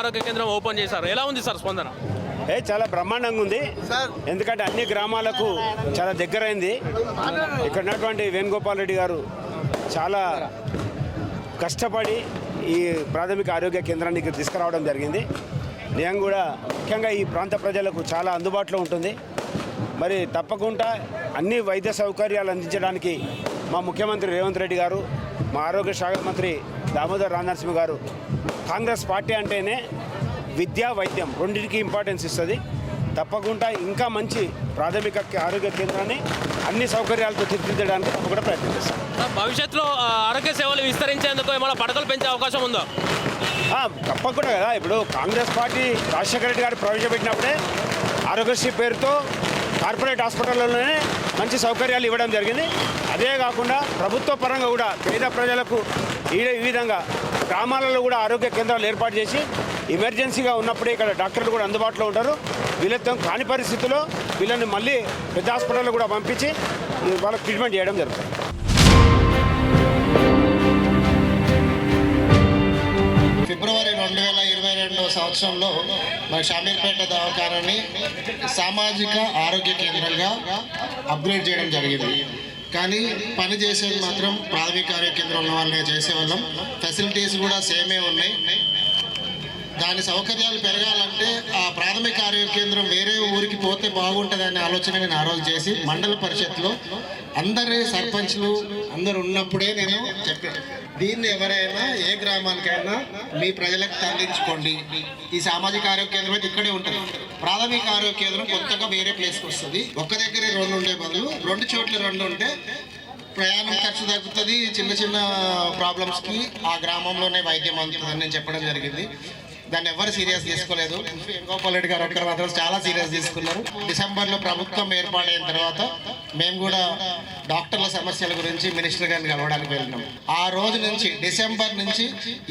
ఆరోగ్య కేంద్రం ఓపెన్ చేశారు. ఎలా ఉంది సార్ స్పందన? ఏ చాలా బ్రహ్మాండంగా ఉంది. ఎందుకంటే అన్ని గ్రామాలకు చాలా దగ్గరైంది. ఇక్కడ ఉన్నటువంటి వేణుగోపాల్ రెడ్డి గారు చాలా కష్టపడి ఈ ప్రాథమిక ఆరోగ్య కేంద్రాన్ని ఇక్కడ తీసుకురావడం జరిగింది. నేను కూడా ముఖ్యంగా ఈ ప్రాంత ప్రజలకు చాలా అందుబాటులో ఉంటుంది. మరి తప్పకుండా అన్ని వైద్య సౌకర్యాలు అందించడానికి మా ముఖ్యమంత్రి రేవంత్ రెడ్డి గారు మా ఆరోగ్య శాఖ మంత్రి దామోదర్ రామనరసింహ గారు కాంగ్రెస్ పార్టీ అంటేనే విద్యా వైద్యం రెండింటికి ఇంపార్టెన్స్ ఇస్తుంది. తప్పకుండా ఇంకా మంచి ప్రాథమిక ఆరోగ్య కేంద్రాన్ని అన్ని సౌకర్యాలతో తీర్చిదిద్దడానికి తప్పకుండా ప్రయత్నం చేస్తాం. భవిష్యత్తులో ఆరోగ్య సేవలు విస్తరించేందుకు ఏమైనా పడకలు పెంచే అవకాశం ఉందా? తప్పకుండా కదా. ఇప్పుడు కాంగ్రెస్ పార్టీ రాజశేఖర రెడ్డి గారు ప్రవేశపెట్టినప్పుడే ఆరోగ్యశ్రీ పేరుతో కార్పొరేట్ హాస్పిటల్లోనే మంచి సౌకర్యాలు ఇవ్వడం జరిగింది. అదే కాకుండా ప్రభుత్వ పరంగా కూడా పేద ప్రజలకు ఈ ఈ విధంగా గ్రామాలలో కూడా ఆరోగ్య కేంద్రాలు ఏర్పాటు చేసి ఎమర్జెన్సీగా ఉన్నప్పుడే ఇక్కడ డాక్టర్లు కూడా అందుబాటులో ఉంటారు. వీళ్ళతో కాని పరిస్థితుల్లో వీళ్ళని మళ్ళీ పెద్ద హాస్పిటల్లో కూడా పంపించి వాళ్ళకి ట్రీట్మెంట్ చేయడం జరుగుతుంది. సంవత్సరంలో మన షామీర్పేట దవాఖానాని సామాజిక ఆరోగ్య కేంద్రంగా అప్గ్రేడ్ చేయడం జరిగింది. కానీ పని చేసేది మాత్రం ప్రాథమిక ఆరోగ్య కేంద్రంలో వాళ్ళనే చేసేవాళ్ళం. ఫెసిలిటీస్ కూడా సేమే ఉన్నాయి. దాని సౌకర్యాలు పెరగాలంటే ఆ ప్రాథమిక ఆరోగ్య కేంద్రం వేరే ఊరికి పోతే బాగుంటుందనే ఆలోచన నేను ఆ రోజు చేసి మండల పరిషత్లో అందరి సర్పంచ్లు అందరు ఉన్నప్పుడే నేను చెప్పాను. దీన్ని ఎవరైనా ఏ గ్రామానికైనా మీ ప్రజలకు తరలించుకోండి. ఈ సామాజిక ఆరోగ్య కేంద్రం అయితే ఇక్కడే ఉంటుంది. ప్రాథమిక ఆరోగ్య కేంద్రం కొత్తగా వేరే ప్లేస్కి వస్తుంది. ఒక్క దగ్గరే రెండు ఉండే బదులు రెండు చోట్ల రెండు ఉంటే ప్రయాణం ఖర్చు తగ్గుతుంది. చిన్న చిన్న ప్రాబ్లమ్స్కి ఆ గ్రామంలోనే వైద్యం అందుతుందని నేను చెప్పడం జరిగింది. దాన్ని ఎవరు సీరియస్ తీసుకోలేదు వేణుగోపాల్ రెడ్డి గారు ఒక్కరు మాత్రం చాలా సీరియస్ తీసుకున్నారు డిసెంబర్లో ప్రభుత్వం ఏర్పాటైన తర్వాత మేము కూడా డాక్టర్ల సమస్యల గురించి మినిస్టర్ గారిని కలవడానికి వెళ్ళినాం. ఆ రోజు నుంచి డిసెంబర్ నుంచి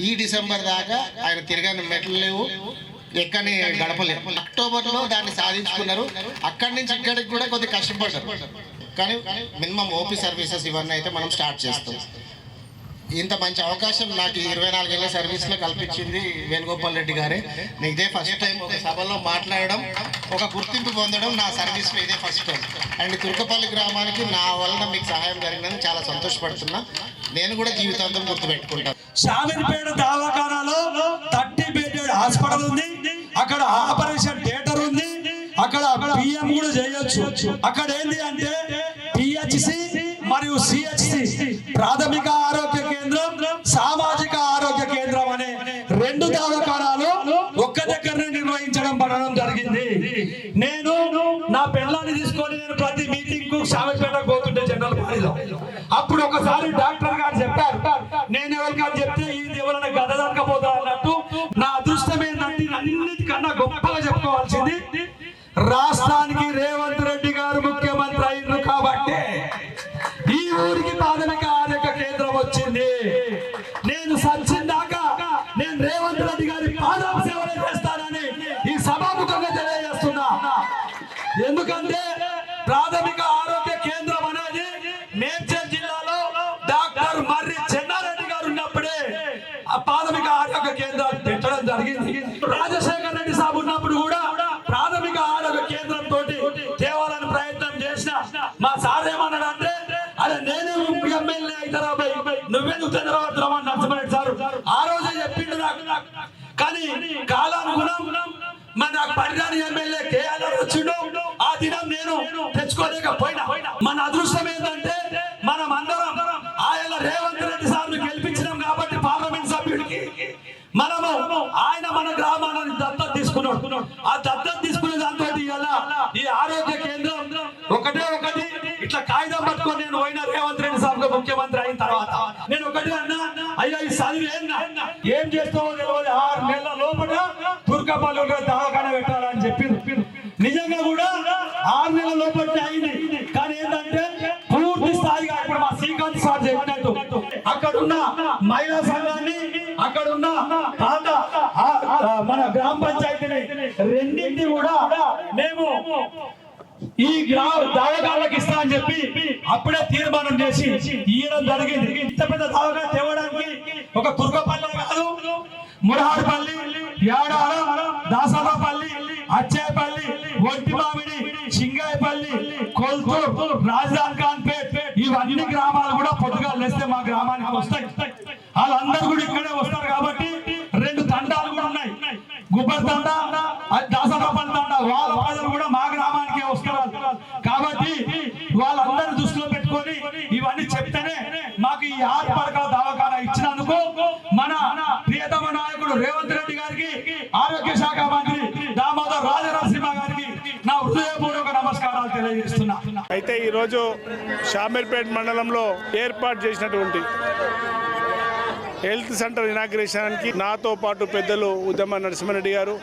ఈ డిసెంబర్ దాకా ఆయన తిరగని మెట్లు లేవు ఎక్కని గడపలేరు అక్టోబర్లో దాన్ని సాధించుకున్నారు. అక్కడి నుంచి ఇక్కడికి కూడా కొద్దిగా కష్టపడ్డారు. కానీ మినిమం ఓపీ సర్వీసెస్ ఇవన్నీ అయితే మనం స్టార్ట్ చేస్తాం. ఇంత మంచి అవకాశం నాకు ఇరవై నాలుగేళ్ళ సర్వీస్లో కల్పించింది వేణుగోపాల్ రెడ్డి గారే. నేను ఇదే ఫస్ట్ టైం ఒక సభలో మాట్లాడడం ఒక గుర్తింపు పొందడం నా సర్వీస్లో ఇదే ఫస్ట్ టైం అండ్ తుర్కపల్లి గ్రామానికి నా వలన మీకు సహాయం జరిగిందని చాలా సంతోషపడుతున్నా. నేను కూడా జీవితాంతం గుర్తుపెట్టుకుంటాను షామిర్పేట దవాఖానాలో థర్టీ బెడెడ్ హాస్పిటల్ ఉంది. అక్కడ ఆపరేషన్ థియేటర్ ఉంది. అక్కడ పిఎం కూడా చేయొచ్చు. అక్కడ ఏంటి అంటే పిహెచ్సి మరియు సిహెచ్సి ప్రాథమిక ఆరోగ్య కేంద్రం సామాజిక ఆరోగ్య కేంద్రం అనే రెండు దవాఖానాలు ఒక్క దగ్గరనే నిర్వహించడం పడడం జరిగింది. నేను నా పిల్లల్ని తీసుకొని నేను ప్రతి మీటింగ్కు షామిర్పేటకు పోతుంటే జనరల్ బాడీలో అప్పుడు ఒకసారి డాక్టర్ గారు చెప్పారు నేను ఎవరికైనా చెప్తే ఇది ఎవరైనా గద దొరకపోతా అన్నట్టు నా అదృష్టం ఏంటంటే అన్నిటికన్నా గొప్పగా చెప్పుకోవాల్సింది. రాష్ట్ర జరిగింది రాజశేఖర రెడ్డి సాబ్ ఉన్నప్పుడు కూడా ప్రాథమిక ఆరోగ్య కేంద్రం తోటి తేవాలని ప్రయత్నం చేసిన మా సార్ ఏమన్నాడంటే అదే నేనే ఎమ్మెల్యే అవుతారా నువ్వే నువ్వెందుకు చంద్రబాబు నరసింహారెడ్డి సార్. ఆ రోజే చెప్పిండు నాకు. కానీ కాలానుగుణం మరి నాకు పరిధాని ఎమ్మెల్యే కేఆర్ వచ్చిండు. ఆ దినం నేను తెచ్చుకోలేకపోయి ఒకటే. ఒకటి ఇట్లా కాగితం పట్టుకొని నేను పోయిన రేవంత్ రెడ్డి సార్ ముఖ్యమంత్రి అయిన తర్వాత నేను ఒకటి అన్నా అయ్యా ఈ చదివి ఏం చేస్తావో తెలియదు. ఆరు నెలల లోపల తుర్కపల్లి దవాఖాన పెట్టాలని చెప్పి నిజంగా కూడా ఆరు నెలల లోపల అయింది. కానీ ఏంటంటే పూర్తి స్థాయిగా ఇప్పుడు మా శ్రీకాంత్ సార్ చెప్పినట్టు అక్కడున్న మహిళా సంఘాన్ని అక్కడున్న పాత మన గ్రామ పంచాయతీని రెండింటి కూడా మేము ఈ గ్రామ దవాఖానలకు ఇస్తా అని చెప్పి అప్పుడే తీర్మానం చేసి ఇయ్యడం జరిగింది. ఇంత పెద్ద దావగా తేవడానికి ఒక తుర్కపల్లె కాదు మురహాడుపల్లి యాడార దాసరాపల్లి అచ్చేపల్లి ఒంటి మామిడి సింగాయపల్లి కొల్తూర్ రాజధాన్ ఖాన్పేట్ ఇవన్నీ గ్రామాలు కూడా పొద్దుగా లేస్తే మా గ్రామానికి వస్తాయి. వాళ్ళందరూ కూడా ఇక్కడే వస్తారు కాబట్టి రెండు తండాలు కూడా ఉన్నాయి. గుబ్బర్ తండ కాబట్టి వాళ్ళందరూ దృష్టిలో పెట్టుకొని ఇవన్నీ చెప్తేనే మాకు ఈ ఆరు పడకల దవాఖానా ఇచ్చినందుకు మన ప్రియతమ నాయకుడు రేవంత్ రెడ్డి గారికి ఆరోగ్య శాఖ మంత్రి దామోదర్ రాజనరసింహ గారికి నా హృదయపూర్వక నమస్కారాలు తెలియజేస్తున్నా. అయితే ఈరోజు షామీర్పేట్ మండలంలో ఏర్పాటు చేసినటువంటి హెల్త్ సెంటర్ ఇనాగ్రేషన్కి నాతో పాటు పెద్దలు ఉద్యమ నరసింహారెడ్డి గారు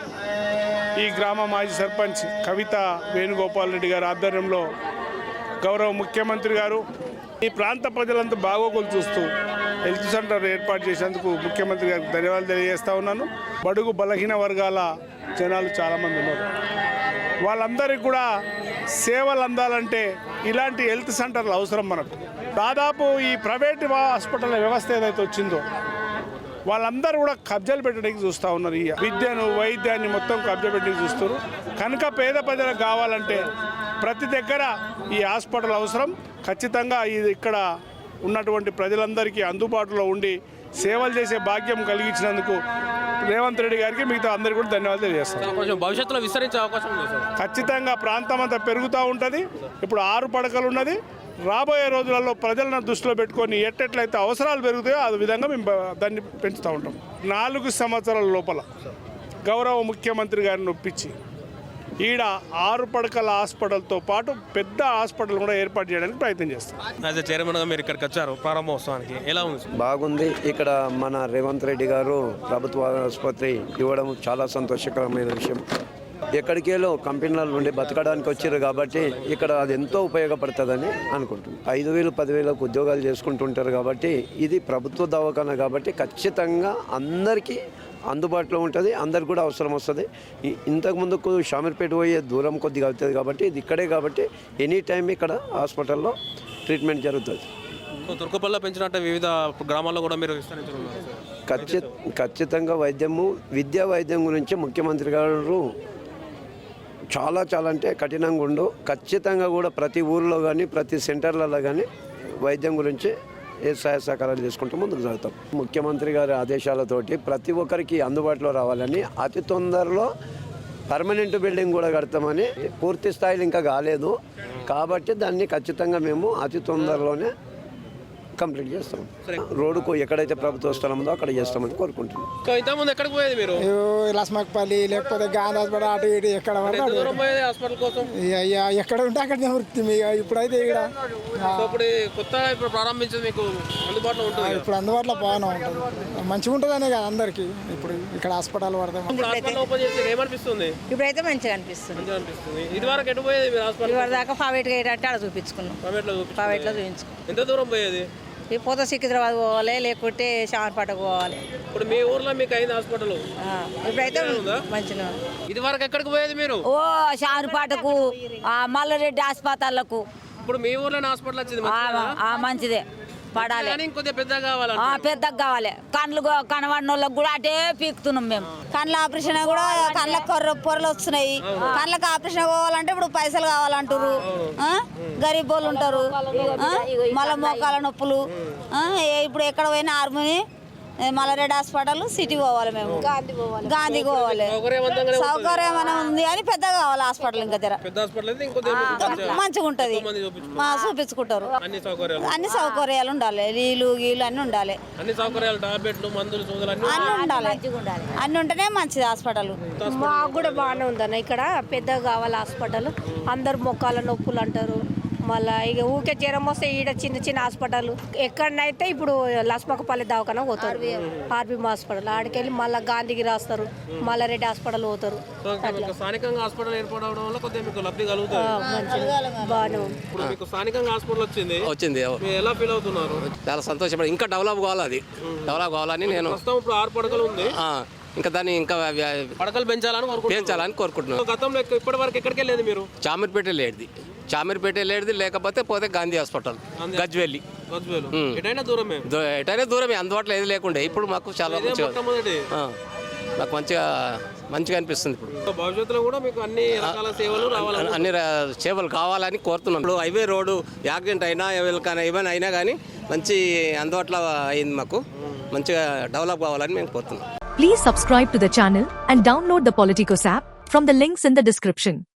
ఈ గ్రామ మాజీ సర్పంచ్ కవిత వేణుగోపాల్ రెడ్డి గారి ఆధ్వర్యంలో గౌరవ ముఖ్యమంత్రి గారు ఈ ప్రాంత ప్రజలంతా బాగోగులు చూస్తూ హెల్త్ సెంటర్ ఏర్పాటు చేసేందుకు ముఖ్యమంత్రి గారికి ధన్యవాదాలు తెలియజేస్తా ఉన్నాను. బడుగు బలహీన వర్గాల జనాలు చాలామంది ఉన్నారు. వాళ్ళందరికీ కూడా సేవలు అందాలంటే ఇలాంటి హెల్త్ సెంటర్లు అవసరం మనకు. దాదాపు ఈ ప్రైవేట్ హాస్పిటల్ వ్యవస్థ ఏదైతే వచ్చిందో వాళ్ళందరూ కూడా కబ్జాలు పెట్టడానికి చూస్తూ ఉన్నారు. ఈ విద్యను వైద్యాన్ని మొత్తం కబ్జా పెట్టడానికి చూస్తారు కనుక పేద ప్రజలకు కావాలంటే ప్రతి దగ్గర ఈ హాస్పిటల్ అవసరం. ఖచ్చితంగా ఇది ఇక్కడ ఉన్నటువంటి ప్రజలందరికీ అందుబాటులో ఉండి సేవలు చేసే భాగ్యం కలిగించినందుకు రేవంత్ రెడ్డి గారికి మిగతా అందరికీ కూడా ధన్యవాదాలు తెలియజేస్తాను. కొంచెం భవిష్యత్తులో విస్తరించే అవకాశం ఖచ్చితంగా ప్రాంతం అంతా పెరుగుతూ ఉంటుంది. ఇప్పుడు ఆరు పడకలు ఉన్నది. రాబోయే రోజులలో ప్రజలను దృష్టిలో పెట్టుకొని ఎట్టెట్లయితే అవసరాలు పెరుగుతాయో ఆ విధంగా మేము దాన్ని పెంచుతూ ఉంటాం. నాలుగు సంవత్సరాల లోపల గౌరవ ముఖ్యమంత్రి గారిని ఒప్పించి ఈడ ఆరు పడకల హాస్పిటల్తో పాటు పెద్ద హాస్పిటల్ కూడా ఏర్పాటు చేయడానికి ప్రయత్నం చేస్తాం. చైర్మన్గా మీరు ఇక్కడికి వచ్చారు ప్రారంభోత్సవానికి ఎలా ఉంది? బాగుంది. ఇక్కడ మన రేవంత్ రెడ్డి గారు ప్రభుత్వ ఆసుపత్రి ఇవ్వడం చాలా సంతోషకరమైన విషయం. ఎక్కడికేలో కంపెనీల నుండి బతకడానికి వచ్చారు కాబట్టి ఇక్కడ అది ఎంతో ఉపయోగపడుతుందని అనుకుంటున్నాను ఐదు వేలు పదివేలకు ఉద్యోగాలు చేసుకుంటుంటారు కాబట్టి ఇది ప్రభుత్వ దవాఖాన కాబట్టి ఖచ్చితంగా అందరికీ అందుబాటులో ఉంటుంది అందరికి కూడా అవసరం వస్తుంది. ఇంతకు ముందుకు షామీర్పేట పోయే దూరం కొద్దిగా అవుతుంది కాబట్టి ఇది ఇక్కడే కాబట్టి ఎనీ టైం ఇక్కడ హాస్పిటల్లో ట్రీట్మెంట్ జరుగుతుంది. సో తుర్కపల్లిలో పెంచినట్టు వివిధ గ్రామాల్లో కూడా మీరు విస్తరించనున్నారు. సార్ ఖచ్చి ఖచ్చితంగా వైద్యము విద్యా వైద్యం గురించి ముఖ్యమంత్రి గారు చాలా చాలా అంటే కఠినంగా ఉండు. ఖచ్చితంగా కూడా ప్రతి ఊర్లో కానీ ప్రతి సెంటర్లలో కానీ వైద్యం గురించి ఏ సహాయ సహకారాలు చేసుకుంటూ ముందుకు సాగుతాం. ముఖ్యమంత్రి గారి ఆదేశాలతోటి ప్రతి ఒక్కరికి అందుబాటులో రావాలని అతి తొందరలో పర్మనెంట్ బిల్డింగ్ కూడా కడతామని పూర్తి స్థాయిలో ఇంకా కాలేదు. కాబట్టి దాన్ని ఖచ్చితంగా మేము అతి తొందరలోనే కంప్లీట్ చేస్తాం. రోడ్డుకు ఎక్కడైతే ప్రభుత్వ స్థలం ఉందో అక్కడ చేస్తామని కోరుకుంటున్నాం. ఇంతకుముందు ఎక్కడికి పోయేది మీరు? లస్మక్పల్లి లేకపోతే గాంధీ హాస్పిటల్ అటు ఇటు ఎక్కడ హాస్పిటల్ కోసం? ఇక ఎక్కడ ఉంటే అక్కడ వృత్తి ఇప్పుడైతే ఇక్కడ ఇప్పుడు కొత్తగా ఇప్పుడు ప్రారంభించింది మీకు అందుబాటులో ఉంటుంది. ఇప్పుడు అందుబాటులో బాగానే ఉంటుంది. మంచిగా ఉంటుందనే కదా అందరికి. ఇప్పుడు ఇక్కడ హాస్పిటల్ పడతాం ఏమనిపిస్తుంది? ఇప్పుడైతే మంచిగా అనిపిస్తుంది. ఇది వరకు ఎటు పోయేది మీరు హాస్పిటల్? దాకా ప్రైవేట్గా ఏంటంటే ఆడ చూపించుకున్నాం. ప్రైవేట్లో చూపించుకునేది. ప్రైవేట్లో చూపించుకున్నాం. ఎంత దూరం పోయేది? ఈ పోతే సికింద్రాబాద్ పోవాలి లేకుంటే శామర్పేటకు పోవాలి. ఇప్పుడు మీ ఊర్లో మీకు అయింది హాస్పిటల్. ఇప్పుడైతే మంచిగా. ఇది వరకు ఎక్కడికి పోయేది మీరు? ఓ శానుపాటకు ఆ మల్లారెడ్డి హాస్పిటల్లకు. ఇప్పుడు మీ ఊర్లోనే హాస్పిటల్ వచ్చింది మంచిదే. పడాలి. కానీ ఇంకొద్దిగా పెద్దగా కావాలంట ఆ, పెద్దగా కావాలి. కళ్ళు గో- కనబడిన వాళ్ళకి కూడా అటే పీకుతున్నాం మేము. కళ్ళ ఆపరేషన్ కూడా కళ్ళకు కొర్ర పొరలు వస్తున్నాయి. కళ్ళకి ఆపరేషన్ పోవాలంటే ఇప్పుడు పైసలు కావాలంటారు. ఆ? గరీబ్ వాళ్ళు ఉంటారు? మళ్ళా మోకాల నొప్పులు. ఆ? ఏ- ఇప్పుడు ఎక్కడ పోయినా ఆర్మీ మల్లారెడ్డి హాస్పిటల్ సిటీ పోవాలి మేము. గాంధీ పోవాలి. సౌకర్యం ఉంది కానీ పెద్దగా కావాలి హాస్పిటల్ ఇంకా జర పెద్ద హాస్పిటల్ అయితే ఇంకొద్దిగా మంచిగా మంచిగా ఉంటది. మా చూపించుకుంటారు. అన్ని సౌకర్యాలు. అన్ని సౌకర్యాలు ఉండాలి. నీళ్ళు గీళ్ళు అన్ని ఉండాలి. అన్ని సౌకర్యాలు టాబ్లెట్లు మందులు సూదులు అన్ని ఉండాలి. అన్ని ఉంటేనే మంచిది హాస్పిటల్. మాకు కూడా బాగానే ఉందన్న ఇక్కడ. పెద్దగా కావాలి హాస్పిటల్. అందరు మొక్కాల నొప్పులు అంటారు. మళ్ళా ఇక ఊకే జ్వరం వస్తే ఈడ చిన్న చిన్న హాస్పిటల్. ఎక్కడనైతే ఇప్పుడు లస్మకపల్లి దవాఖాన పోతారు. RBM hospital. ఆడికెళ్ళి మళ్ళీ గాంధీకి రాస్తారు. మళ్ళా రెడ్డి హాస్పిటల్ పోతారు. స్థానికంగా హాస్పిటల్ ఏర్పడడం వల్ల కొద్దిగా మీకు లబ్ధి కలుగుతుంది. మంచిగా బాగానే ఉంది. ఇప్పుడు మీకు స్థానికంగా హాస్పిటల్ వచ్చింది. వచ్చింది మీరు ఎలా ఫీల్ అవుతున్నారు? చాలా సంతోషపడి ఇంకా డెవలప్ కావాలి అది. డెవలప్ కావాలని నేను ప్రస్తుతం ఇప్పుడు ఆరు పడకలు ఉంది. ఇంకా దాన్ని ఇంకా పడకలు పెంచాలని కోరుకుంటున్నాను పెంచాలని కోరుకుంటున్నాను. గతంలో ఇప్పటి వరకు ఎక్కడికి వెళ్ళేది మీరు? చామర్పేట లేడిది. చామీర్పేట వెళ్ళేది లేకపోతే పోతే గాంధీ హాస్పిటల్ గజ్వెల్లి. ఎటైనా దూరమే. దో- అందుబాటులో ఏది లేకుండే. ఇప్పుడు మాకు చాలా మంచిగా నాకు మంచిగా మంచిగా అనిపిస్తుంది ఇప్పుడు. భవిష్యత్తులో కూడా మీకు అన్ని రకాల సేవలు రావాలని అన్ని సేవలు కావాలని కోరుతున్నాం. ఇప్పుడు హైవే రోడ్డు యాక్సిడెంట్ అయినా ఏమైనా అయినా కానీ మంచి అందుబాటులో అయింది మాకు. మంచిగా డెవలప్ కావాలని మేము కోరుతున్నాం. Please subscribe to the channel and download the Politicos app from the links in the description.